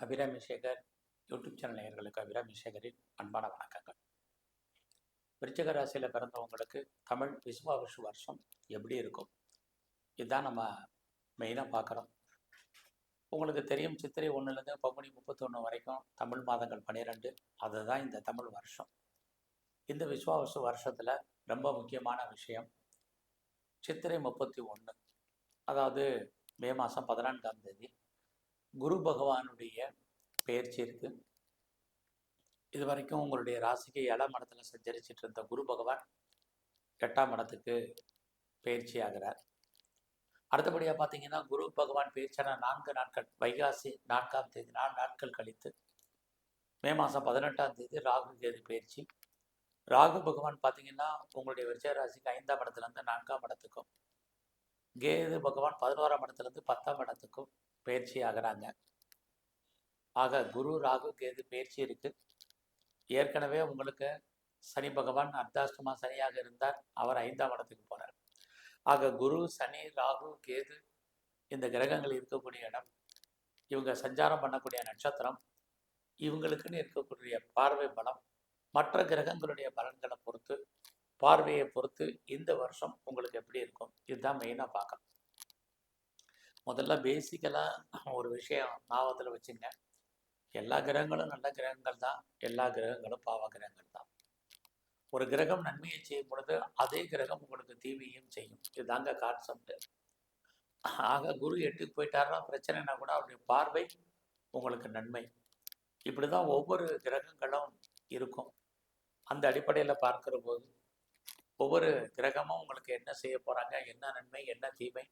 Abirami Sekar YouTube channel நேயர்களுக்கு அபிராமி சேகரின் அன்பான வணக்கங்கள். விருச்சக ராசியில் பிறந்தவங்களுக்கு தமிழ் விஸ்வாவிஷு வருஷம் எப்படி இருக்கும்? இதுதான் நம்ம மெயினாக பார்க்குறோம். உங்களுக்கு தெரியும் சித்திரை ஒன்றுலேருந்து பங்குனி முப்பத்தொன்று வரைக்கும் தமிழ் மாதங்கள் பன்னிரெண்டு அதுதான் இந்த தமிழ் வருஷம். இந்த விஸ்வாவசு வருஷத்தில் ரொம்ப முக்கியமான விஷயம் சித்திரை முப்பத்தி ஒன்று அதாவது மே மாதம் பதினான்காம் தேதி. குரு பகவானுடைய பயிற்சி இருக்கு. இது வரைக்கும் உங்களுடைய ராசிக்கு ஏழாம் இடத்துல சஞ்சரிச்சிட்டு இருந்த குரு பகவான் எட்டாம் இடத்துக்கு பயிற்சி ஆகிறார். அடுத்தபடியாக பார்த்தீங்கன்னா குரு பகவான் பயிற்சியான நான்கு நாட்கள் வைகாசி நான்காம் தேதி நாலு நாட்கள் கழித்து மே மாதம் பதினெட்டாம் தேதி ராகு கேது பயிற்சி ராகு பகவான் பார்த்தீங்கன்னா உங்களுடைய விருச்ச ராசிக்கு ஐந்தாம் இடத்துலேருந்து நான்காம் இடத்துக்கும் கேது பகவான் பதினோராம் இடத்துலேருந்து பத்தாம் இடத்துக்கும் பயிற்சி ஆகிறாங்க ஆக குரு ராகு கேது பயிற்சி இருக்கு. ஏற்கனவே உங்களுக்கு சனி பகவான் அர்த்தாஷ்டமா சனியாக இருந்தார். அவர் ஐந்தாம் இடத்துக்கு போறார். ஆக குரு சனி ராகு கேது இந்த கிரகங்கள் இருக்கக்கூடிய இடம். இவங்க சஞ்சாரம் பண்ணக்கூடிய நட்சத்திரம். இவங்களுக்குன்னு இருக்கக்கூடிய பார்வை பலம். மற்ற கிரகங்களுடைய பலன்களை பொறுத்து பார்வையை பொறுத்து இந்த வருஷம் உங்களுக்கு எப்படி இருக்கும்? இதுதான் மெயினாக பார்க்கணும். முதல்ல பேசிக்கலாக ஒரு விஷயம் ஞாபகத்தில் வச்சுங்க. எல்லா கிரகங்களும் நல்ல கிரகங்கள் தான். எல்லா கிரகங்களும் பாவ கிரகங்கள் தான். ஒரு கிரகம் நன்மையை செய்யும் பொழுது அதே கிரகம் உங்களுக்கு தீமையும் செய்யும். இதுதாங்க கான்செப்ட் ஆக குரு எட்டுக்கு போயிட்டாருன்னா பிரச்சனைனா கூட அவருடைய பார்வை உங்களுக்கு நன்மை. இப்படி தான் ஒவ்வொரு கிரகங்களும் இருக்கும். அந்த அடிப்படையில் பார்க்குற போது ஒவ்வொரு கிரகமும் உங்களுக்கு என்ன செய்ய போகிறாங்க என்ன நன்மை? என்ன தீமை?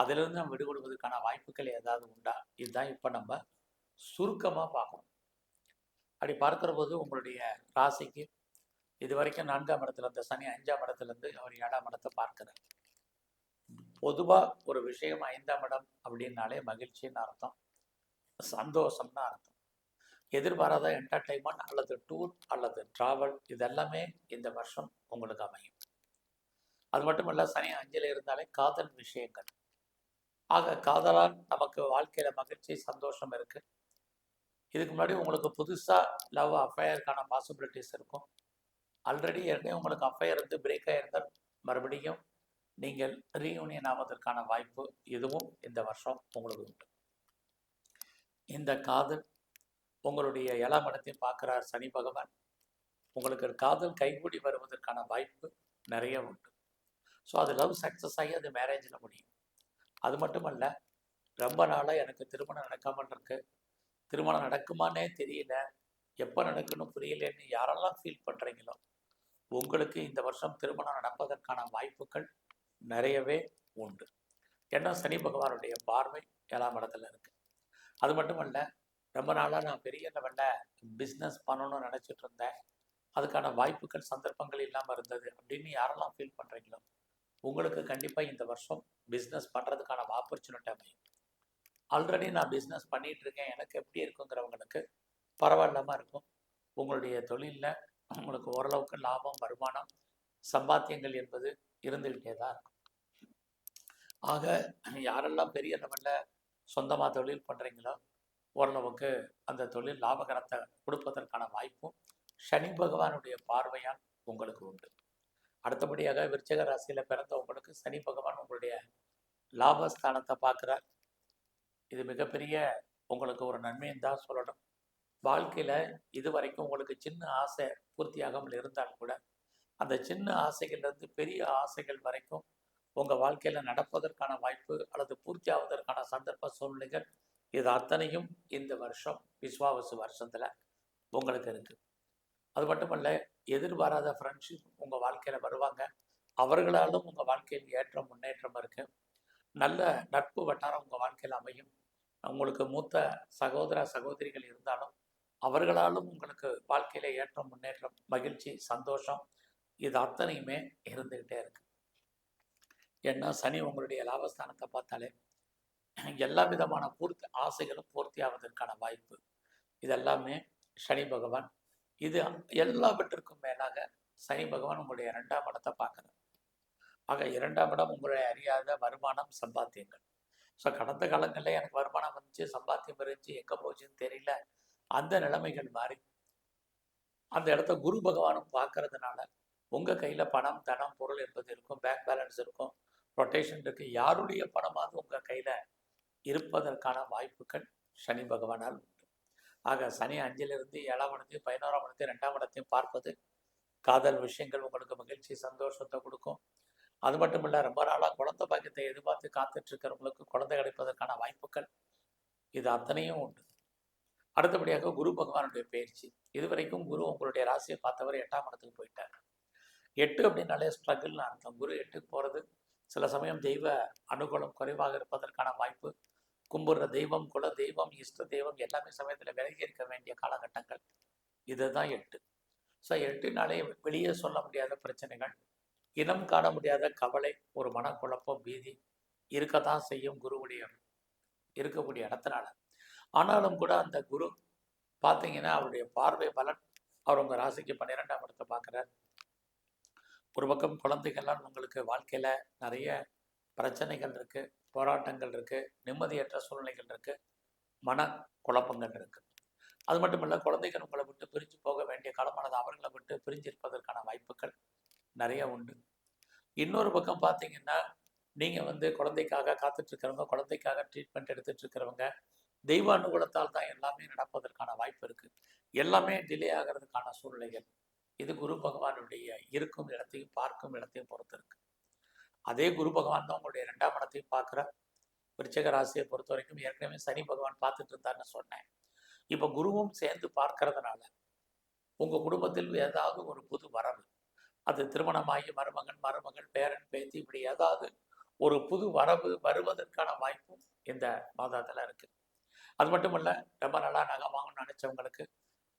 அதிலிருந்து நம்ம விடுபடுவதற்கான வாய்ப்புகள் ஏதாவது உண்டா? இதுதான் இப்போ நம்ம சுருக்கமாக பார்க்கணும். அப்படி பார்க்குற போது உங்களுடைய ராசிக்கு இது வரைக்கும் நான்காம் இடத்துல இருந்த சனி அஞ்சாம் இடத்துலேருந்து அவர் ஏழாம் இடத்தை பார்க்குறார். பொதுவாக ஒரு விஷயம் ஐந்தாம் இடம் அப்படின்னாலே மகிழ்ச்சின்னு அர்த்தம். சந்தோஷம்னு அர்த்தம். எதிர்பாராத என்டர்டைன்மெண்ட் அல்லது டூர் அல்லது ட்ராவல் இதெல்லாமே இந்த வருஷம் உங்களுக்கு அமையும். அது மட்டும் இல்லை சனி அஞ்சில் இருந்தாலே காதல் விஷயங்கள். ஆக காதலால் நமக்கு வாழ்க்கையில மகிழ்ச்சி சந்தோஷம் இருக்கு. இதுக்கு முன்னாடி உங்களுக்கு புதுசா லவ் அஃபையருக்கான பாசிபிலிட்டிஸ் இருக்கும். ஆல்ரெடி ஏற்கனவே உங்களுக்கு அஃபையர் இருந்து பிரேக் ஆயிருந்தால் மறுபடியும் நீங்கள் ரீயூனியன் ஆவதற்கான வாய்ப்பு இதுவும் இந்த வருஷம் உங்களுக்கு உண்டு. இந்த காதல் உங்களுடைய ஏழாம் இடத்தையும் பார்க்குறார் சனி பகவான். உங்களுக்கு காதல் கைகூடி வருவதற்கான வாய்ப்பு நிறைய உண்டு. ஸோ அது லவ் சக்ஸஸ் ஆகி அது மேரேஜில் முடியும். அது மட்டும் அல்ல ரொம்ப நாளாக எனக்கு திருமணம் நடக்காமல் இருக்கு. திருமணம் நடக்குமானே தெரியல. எப்போ நடக்கணும் புரியலன்னு யாரெல்லாம் ஃபீல் பண்ணுறீங்களோ உங்களுக்கு இந்த வருஷம் திருமணம் நடப்பதற்கான வாய்ப்புகள் நிறையவே உண்டு. ஏன்னா சனி பகவானுடைய பார்வை ஏழாம் இடத்துல இருக்கு. அது மட்டுமல்ல ரொம்ப நாளாக நான் பெரிய லெவலில் பிஸ்னஸ் பண்ணணும்னு நினச்சிட்டு இருந்தேன். அதுக்கான வாய்ப்புகள் சந்தர்ப்பங்கள் இல்லாமல் இருந்தது அப்படின்னு யாரெல்லாம் ஃபீல் பண்ணுறீங்களோ உங்களுக்கு கண்டிப்பாக இந்த வருஷம் பிஸ்னஸ் பண்ணுறதுக்கான ஆப்பர்ச்சுனிட்டி அமையும் ஆல்ரெடி நான் பிஸ்னஸ் பண்ணிகிட்டு இருக்கேன் எனக்கு எப்படி இருக்குங்கிறவங்களுக்கு பரவாயில்லாமல் இருக்கும். உங்களுடைய தொழிலில் உங்களுக்கு ஓரளவுக்கு லாபம் வருமானம் சம்பாத்தியங்கள் என்பது இருந்துக்கிட்டே தான் இருக்கும். ஆக யாரெல்லாம் பெரிய லெவலில் சொந்தமாக தொழில் பண்ணுறீங்களோ ஓரளவுக்கு அந்த தொழில் லாபகரத்தை கொடுப்பதற்கான வாய்ப்பும் சனி பகவானுடைய பார்வையால் உங்களுக்கு உண்டு. அடுத்தபடியாக விருச்சக ராசியில் பிறந்தவங்களுக்கு சனி பகவான் உங்களுடைய லாபஸ்தானத்தை பார்க்குறார். இது மிகப்பெரிய உங்களுக்கு ஒரு நன்மையும் தான் சொல்லணும். வாழ்க்கையில் இது வரைக்கும் உங்களுக்கு சின்ன ஆசை பூர்த்தியாகாமல் இருந்தால் கூட அந்த சின்ன ஆசைகள்லேருந்து பெரிய ஆசைகள் வரைக்கும் உங்கள் வாழ்க்கையில் நடப்பதற்கான வாய்ப்பு அல்லது பூர்த்தி ஆவதற்கான சந்தர்ப்ப சூழ்நிலைகள் இது அத்தனையும் இந்த வருஷம் விஸ்வாவசு வருஷத்தில் உங்களுக்கு இருக்குது அது மட்டுமல்ல எதிர்பாராத ஃப்ரெண்ட்ஷிப் உங்கள் வாழ்க்கையில் வருவாங்க. அவர்களாலும் உங்கள் வாழ்க்கையில் ஏற்றம் முன்னேற்றம் இருக்குது நல்ல நட்பு வட்டாரம் உங்கள் வாழ்க்கையில் அமையும். உங்களுக்கு மூத்த சகோதர சகோதரிகள் இருந்தாலும் அவர்களாலும் உங்களுக்கு வாழ்க்கையில் ஏற்றம் முன்னேற்றம் மகிழ்ச்சி சந்தோஷம் இது அத்தனையுமே இருந்துக்கிட்டே இருக்கு. ஏன்னா சனி உங்களுடைய லாபஸ்தானத்தை பார்த்தாலே எல்லா விதமான பூர்த்தி ஆசைகளும் பூர்த்தி ஆவதற்கான வாய்ப்பு. இதெல்லாமே சனி பகவான் இது எல்லாவற்றிற்கும் மேலாக சனி பகவான் உங்களுடைய இரண்டாம் இடத்தை பார்க்குறார். ஆக இரண்டாம் இடம் உங்களுடைய அறியாத வருமானம் சம்பாத்தியங்கள். ஸோ கடந்த காலங்களில் எனக்கு வருமானம் வந்துச்சு சம்பாத்தியம் இருந்துச்சு எங்கே போச்சுன்னு தெரியல. அந்த நிலைமைகள் மாறி அந்த இடத்த குரு பகவானும் பார்க்கறதுனால உங்கள் கையில் பணம் தனம் பொருள் என்பது இருக்கும் பேங்க் பேலன்ஸ் இருக்கும். ரொட்டேஷன் இருக்குது யாருடைய பணமாவது உங்கள் கையில் இருப்பதற்கான வாய்ப்புகள் சனி பகவானால் உண்டு ஆக சனி அஞ்சிலிருந்து ஏழாம் இடத்தையும் பதினோராம் இடத்தையும் ரெண்டாம் இடத்தையும் பார்ப்பது காதல் விஷயங்கள் உங்களுக்கு மகிழ்ச்சி சந்தோஷத்தை கொடுக்கும். அது மட்டும் இல்லை ரொம்ப நாளாக குழந்தை பாக்கியத்தை எதிர்பார்த்து காத்துட்ருக்கிறவங்களுக்கு குழந்தை கிடைப்பதற்கான வாய்ப்புகள் இது அத்தனையும் உண்டு. அடுத்தபடியாக குரு பகவானுடைய பயிற்சி. இதுவரைக்கும் குரு உங்களுடைய ராசியை பார்த்தவர் எட்டாம் இடத்துக்கு போயிட்டார். எட்டு அப்படின்னாலே ஸ்ட்ரகிள்னு அர்த்தம். குரு எட்டுக்கு போகிறது சில சமயம் தெய்வ அனுகூலம் குறைவாக இருப்பதற்கான வாய்ப்பு. கும்பிட்ற தெய்வம் குல தெய்வம் இஷ்ட தெய்வம் எல்லாமே சமயத்தில் விலகி இருக்க வேண்டிய காலகட்டங்கள். இதுதான் எட்டு. ஸோ எட்டுனாலே வெளியே சொல்ல முடியாத பிரச்சனைகள் இனம் காண முடியாத கவலை ஒரு மனக்குழப்பம் பீதி இருக்கத்தான் செய்யும் குருவுடைய இருக்கக்கூடிய இடத்தினால. ஆனாலும் கூட அந்த குரு பார்த்தீங்கன்னா அவருடைய பார்வை பலன் அவர் உங்கள் ராசிக்கு பன்னிரெண்டாம் இடத்தை பார்க்குறார் ஒரு பக்கம் குழந்தைகள்லாம் உங்களுக்கு வாழ்க்கையில் நிறைய பிரச்சனைகள் இருக்குது போராட்டங்கள் இருக்குது நிம்மதியற்ற சூழ்நிலைகள் இருக்குது மன குழப்பங்கள் இருக்குது அது மட்டும் இல்லை குழந்தைகள் உங்களை விட்டு பிரிஞ்சு போக வேண்டிய காலமானது அவர்களை விட்டு பிரிஞ்சிருப்பதற்கான வாய்ப்புகள் நிறைய உண்டு. இன்னொரு பக்கம் பார்த்தீங்கன்னா நீங்கள் வந்து குழந்தைக்காக காத்துட்ருக்கிறவங்க குழந்தைக்காக ட்ரீட்மெண்ட் எடுத்துட்டு இருக்கிறவங்க தெய்வ அனுகூலத்தால் தான் எல்லாமே நடப்பதற்கான வாய்ப்பு இருக்குது எல்லாமே டிலே ஆகிறதுக்கான சூழ்நிலைகள். இது குரு பகவானுடைய இருக்கும் இடத்தையும் பார்க்கும் இடத்தையும் பொறுத்து இருக்கு. அதே குரு பகவான் தான் உங்களுடைய ரெண்டாம் இடத்தையும் பார்க்குற. விருச்சக ராசியை பொறுத்த வரைக்கும் ஏற்கனவே சனி பகவான் பார்த்துட்டு இருந்தார்னு சொன்னேன். இப்போ குருவும் சேர்ந்து பார்க்கறதுனால உங்கள் குடும்பத்தில் ஏதாவது ஒரு புது வரவு அது திருமணமாகி மருமகன் மருமகள் பேரன் பேத்தி இப்படி ஏதாவது ஒரு புது வரவு வருவதற்கான வாய்ப்பும் இந்த மாதத்தில் இருக்குது அது மட்டும் இல்லை ரொம்ப நல்லா நகை வாங்கணும்னு நினச்சவங்களுக்கு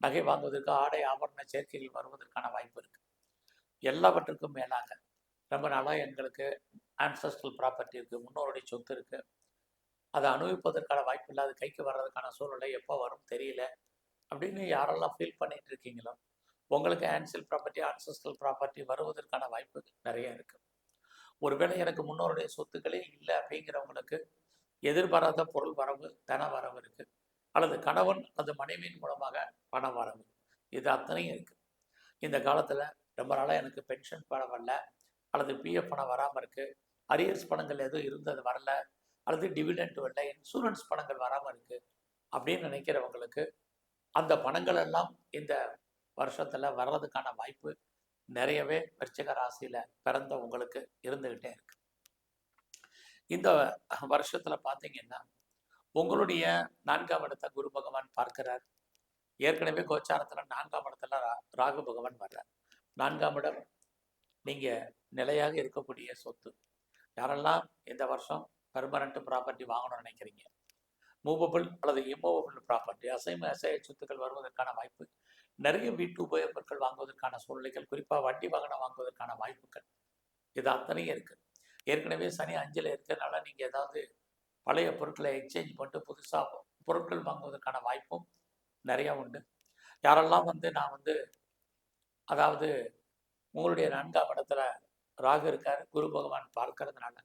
நகை வாங்குவதற்கு ஆடை ஆபரண சேர்க்கைகள் வருவதற்கான வாய்ப்பு இருக்குது எல்லாவற்றுக்கும் மேலாக ரொம்ப நாளாக எங்களுக்கு ஆன்சஸ்ட்ரல் ப்ராப்பர்ட்டி இருக்குது முன்னோருடைய சொத்து இருக்குது அதை அனுபவிப்பதற்கான வாய்ப்பு இல்லாத கைக்கு வர்றதுக்கான சூழ்நிலை எப்போ வரும் தெரியல. அப்படின்னு யாரெல்லாம் ஃபீல் பண்ணிட்டு இருக்கீங்களோ உங்களுக்கு ஆன்சல் ப்ராப்பர்ட்டி ஆன்சஸ்ட்ரல் ப்ராப்பர்ட்டி வருவதற்கான வாய்ப்பு நிறைய இருக்குது ஒருவேளை எனக்கு முன்னோருடைய சொத்துக்களே இல்லை அப்படிங்கிறவங்களுக்கு எதிர்பாராத பொருள் வரவு தன வரவு இருக்குது அல்லது கணவன் அல்லது மனைவியின் மூலமாக பண வரவு. இது அத்தனையும் இருக்குது இந்த காலத்தில் ரொம்ப நாளாக எனக்கு பென்ஷன் பணம் அல்லது பிஎஃப் பணம் வராமல் இருக்குது அரியர்ஸ் பணங்கள் எதுவும் இருந்தது வரல. அல்லது டிவிடெண்ட் வரல. இன்சூரன்ஸ் பணங்கள் வராமல் இருக்குது அப்படின்னு நினைக்கிறவங்களுக்கு அந்த பணங்கள் எல்லாம் இந்த வருஷத்தில் வர்றதுக்கான வாய்ப்பு நிறையவே விருச்சிக ராசியில் பிறந்த உங்களுக்கு இருந்துக்கிட்டே இருக்கு. இந்த வருஷத்தில் பார்த்தீங்கன்னா உங்களுடைய நான்காம் இடத்தை குரு பகவான் பார்க்கிறார். ஏற்கனவே கோச்சாரத்தில் நான்காம் இடத்துல ரா- ராகு பகவான் வர்றார். நான்காம் இடம் நீங்கள் நிலையாக இருக்கக்கூடிய சொத்து. யாரெல்லாம் இந்த வருஷம் பெர்மனண்ட் ப்ராப்பர்ட்டி வாங்கணும்னு நினைக்கிறீங்க? மூவபிள் அல்லது இம்மூவபிள் ப்ராப்பர்ட்டி அசைம அசைய சொத்துக்கள் வருவதற்கான வாய்ப்பு நிறைய வீட்டு உபயோகப் பொருட்கள் வாங்குவதற்கான சூழ்நிலைகள் குறிப்பாக வண்டி வாகனம் வாங்குவதற்கான வாய்ப்புகள் இது அத்தனையும் இருக்குது ஏற்கனவே சனி அஞ்சில் இருக்கிறதுனால நீங்கள் ஏதாவது பழைய பொருட்களை எக்ஸ்சேஞ்ச் பண்ணிட்டு புதுசாக பொருட்கள் வாங்குவதற்கான வாய்ப்பும் நிறையா உண்டு. யாரெல்லாம் வந்து நான் வந்து அதாவது உங்களுடைய நான்காம் இடத்துல ராகு இருக்கார் குரு பகவான் பார்க்கறதுனால.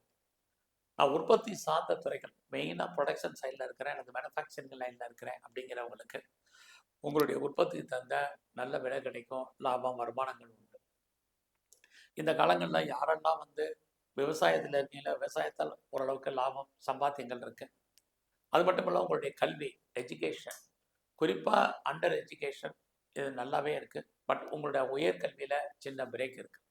நான் உற்பத்தி சார்ந்த துறைகள் மெயினாக ப்ரொடக்ஷன் சைடில் இருக்கிறேன் எனக்கு மேனுஃபேக்சரிங் லைனில் இருக்கிறேன் அப்படிங்கிறவங்களுக்கு உங்களுடைய உற்பத்தி தந்த நல்ல விலை கிடைக்கும் லாபம் வருமானங்கள் உண்டு. இந்த காலங்களில் யாரெல்லாம் வந்து விவசாயத்தில் இருக்கீங்களோ விவசாயத்தால் ஓரளவுக்கு லாபம் சம்பாத்தியங்கள் இருக்கு. அது மட்டும் இல்லை உங்களுடைய கல்வி எஜுகேஷன் குறிப்பாக அண்டர் எஜுகேஷன் இது நல்லாவே இருக்குது பட் உங்களுடைய உயர்கல்வியில் சின்ன பிரேக் இருக்குது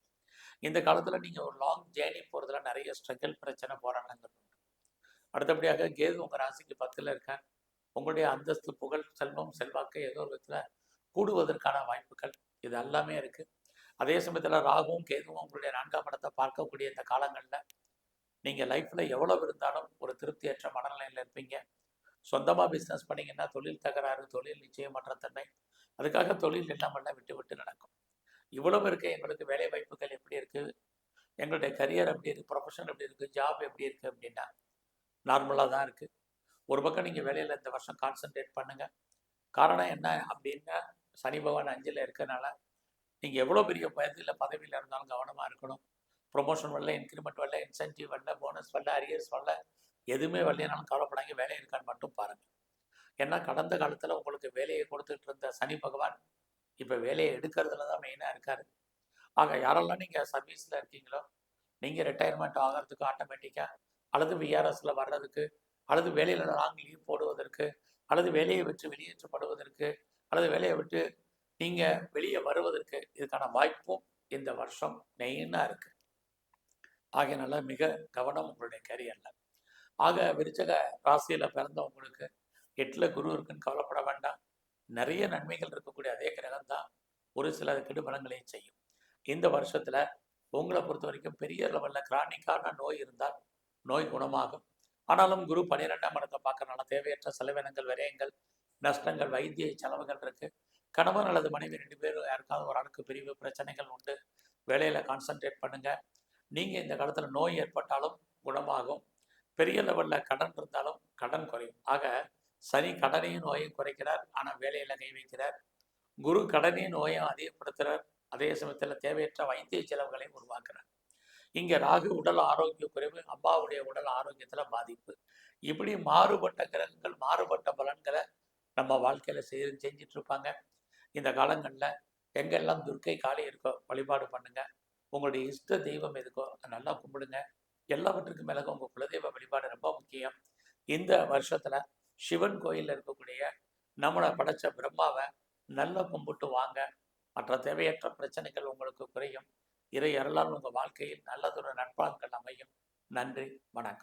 இந்த காலத்தில் நீங்கள் ஒரு லாங் ஜேர்னி போகிறதுல நிறைய ஸ்ட்ரகிள் பிரச்சனை போராட்டங்கள் உண்டு. அடுத்தபடியாக கேது உங்கள் ராசிக்கு பத்தில் இருக்கேன் உங்களுடைய அந்தஸ்து புகழ் செல்வம் செல்வாக்கு ஏதோ ஒரு விதத்தில் கூடுவதற்கான வாய்ப்புகள். இது எல்லாமே இருக்குது அதே சமயத்தில் ராகுவும் கேதுவும் உங்களுடைய நான்காம் இடத்தை பார்க்கக்கூடிய இந்த காலங்களில் நீங்கள் லைஃப்பில் எவ்வளவு இருந்தாலும் ஒரு திருப்தியற்ற மனநிலையில் இருப்பீங்க. சொந்தமாக பிஸ்னஸ் பண்ணிங்கன்னா தொழில் தகராறு தொழில் நிச்சயமற்ற தன்மை. அதுக்காக தொழில் இல்லாமல் விட்டு விட்டு நடக்கும். இவ்வளவு இருக்க எங்களுக்கு வேலை வாய்ப்புகள் எப்படி இருக்குது எங்களுடைய கரியர் எப்படி இருக்குது ப்ரொஃபஷன் எப்படி இருக்குது ஜாப் எப்படி இருக்குது அப்படின்னா நார்மலாக தான் இருக்குது ஒரு பக்கம் நீங்கள் வேலையில் இந்த வருஷம் கான்சென்ட்ரேட் பண்ணுங்கள் காரணம் என்ன அப்படின்னா சனி பகவான் அஞ்சில் இருக்கிறனால நீங்கள் எவ்வளோ பெரிய பதவியில் பதவியில் இருந்தாலும் கவனமாக இருக்கணும். ப்ரொமோஷன் வரல இன்க்ரிமெண்ட் வரல இன்சென்டிவ் வரல போனஸ் வரல அரியர்ஸ் வரல எதுவுமே வரலைனாலும் கவலைப்படாங்க வேலை இருக்கான்னு மட்டும் பாருங்க. ஏன்னா கடந்த காலத்தில் உங்களுக்கு வேலையை கொடுத்துட்டு இருந்த சனி பகவான் இப்போ வேலையை எடுக்கிறதுல தான் மெயினாக இருக்காரு. ஆக யாரெல்லாம் நீங்கள் சர்வீஸில் இருக்கீங்களோ நீங்கள் ரிட்டையர்மெண்ட் ஆகிறதுக்கு ஆட்டோமேட்டிக்காக அல்லது விஆர்எஸில் வர்றதுக்கு அல்லது வேலையில் லாங் லீவ் போடுவதற்கு அல்லது வேலையை விட்டு வெளியேற்றப்படுவதற்கு அல்லது வேலையை விட்டு நீங்கள் வெளியே வருவதற்கு இதுக்கான வாய்ப்பும் இந்த வருஷம் மெயினாக இருக்குது ஆகையனால மிக கவனம் உங்களுடைய கேரியரில் ஆக விருச்சக ராசியில் பிறந்தவங்களுக்கு எட்டில் குரு இருக்குன்னு கவலைப்பட வேண்டாம். நிறைய நன்மைகள் இருக்கக்கூடிய அதே கிரகம் தான் ஒரு சில கெடுபலங்களையும் செய்யும். இந்த வருஷத்தில் உங்களை பொறுத்த வரைக்கும் பெரிய லெவலில் கிரானிக்கான நோய் இருந்தால் நோய் குணமாகும். ஆனாலும் குரு பன்னிரெண்டாம் இடத்தை பார்க்கறனால தேவையற்ற செலவினங்கள் விரயங்கள் நஷ்டங்கள் வைத்திய செலவுகள் இருக்குது கணவன் அல்லது மனைவி ரெண்டு பேரும் யாருக்காவது ஒரு ஆளுக்கு பிரிவு பிரச்சனைகள் உண்டு. வேலையில் கான்சென்ட்ரேட் பண்ணுங்கள் நீங்கள் இந்த காலத்தில் நோய் ஏற்பட்டாலும் குணமாகும். பெரிய லெவலில் கடன் இருந்தாலும் கடன் குறையும். ஆக சனி கடனையும் நோயும் குறைக்கிறார். ஆனால் வேலையில் கை வைக்கிறார். குரு கடனையும் நோயும் அதிகப்படுத்துகிறார் அதே சமயத்தில் தேவையற்ற வைத்திய செலவுகளையும் உருவாக்குறார். இங்கே ராகு உடல் ஆரோக்கிய குறைவு அம்மாவுடைய உடல் ஆரோக்கியத்தில் பாதிப்பு. இப்படி மாறுபட்ட கிரகங்கள் மாறுபட்ட பலன்களை நம்ம வாழ்க்கையில் செய்து செஞ்சிட்டு இருப்பாங்க. இந்த காலங்களில் எங்கெல்லாம் துர்க்கை காளி இருக்கோ வழிபாடு பண்ணுங்க. உங்களுடைய இஷ்ட தெய்வம் எதுக்கோ அதை நல்லா கும்பிடுங்க. எல்லாவற்றுக்கும் மேலே உங்கள் குலதெய்வ வழிபாடு ரொம்ப முக்கியம். இந்த வருஷத்தில் சிவன் கோயிலில் இருக்கக்கூடிய நம்மளை படைச்ச பிரம்மாவை நல்லா கும்பிட்டு வாங்க. மற்ற தேவையற்ற பிரச்சனைகள் உங்களுக்கு குறையும். இறை அருளால் உங்கள் வாழ்க்கையில் நல்லதொரு நட்பாங்கள் அமையும். நன்றி வணக்கம்.